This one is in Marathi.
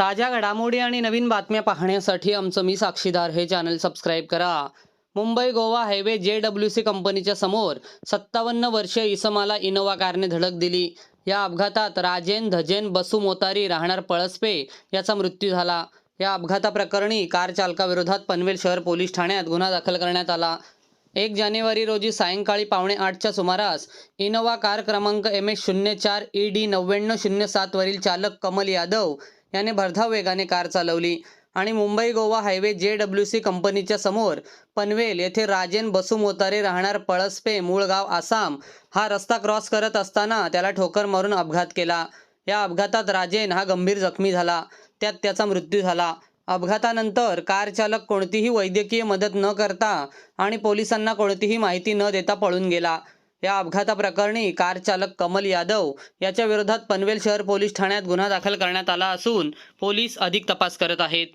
ताज्या घडामोडी आणि नवीन बातम्या पाहण्यासाठी आमचं मी साक्षीदार हे चॅनल सबस्क्राईब करा. Mumbai Goa highway J W C कंपनीच्या समोर सत्तावन्न वर्षीय इसमाला इनोवा कारने धडक दिली. या अपघातात राजेन धजेन बसू मोतारी राहणार पळसपे याचा मृत्यू झाला. या अपघाताप्रकरणी कार चालकाविरोधात पनवेल शहर पोलीस ठाण्यात गुन्हा दाखल करण्यात आला. एक जानेवारी रोजी सायंकाळी पावणे आठच्या सुमारास इनोवा कार क्रमांक एम एस शून्य चार ई डी नव्याण्णव शून्य सातवरील चालक कमल यादव याने भरधाव वेगाने कार चालवली. आणि Mumbai Goa highway J W C कंपनीच्या समोर पनवेल येथे राजेन बसू मोतारे राहणार पळसपे मूळ गाव आसाम हा रस्ता क्रॉस करत असताना त्याला ठोकर मारून अपघात केला. या अपघातात राजेन हा गंभीर जखमी झाला. त्यात त्याचा मृत्यू झाला. अपघातानंतर कार चालक कोणतीही वैद्यकीय मदत न करता आणि पोलिसांना कोणतीही माहिती न देता पळून गेला. या अपघाताप्रकरणी कार चालक कमल यादव याच्या विरोधात पनवेल शहर पोलीस ठाण्यात गुन्हा दाखल करण्यात आला असून पोलीस अधिक तपास करत आहेत.